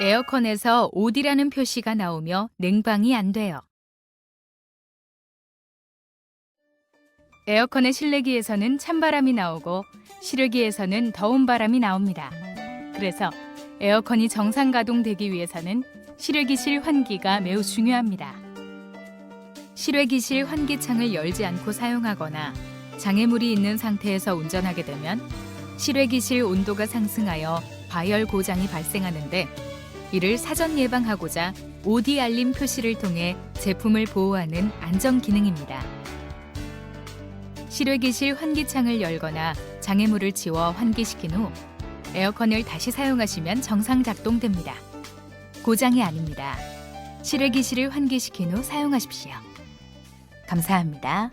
에어컨에서 OD라는 표시가 나오며 냉방이 안 돼요. 에어컨의 실내기에서는 찬바람이 나오고 실외기에서는 더운 바람이 나옵니다. 그래서 에어컨이 정상 가동되기 위해서는 실외기실 환기가 매우 중요합니다. 실외기실 환기창을 열지 않고 사용하거나 장애물이 있는 상태에서 운전하게 되면 실외기실 온도가 상승하여 과열 고장이 발생하는데 이를 사전 예방하고자 OD 알림 표시를 통해 제품을 보호하는 안전 기능입니다. 실외기실 환기창을 열거나 장애물을 지워 환기시킨 후 에어컨을 다시 사용하시면 정상 작동됩니다. 고장이 아닙니다. 실외기실을 환기시킨 후 사용하십시오. 감사합니다.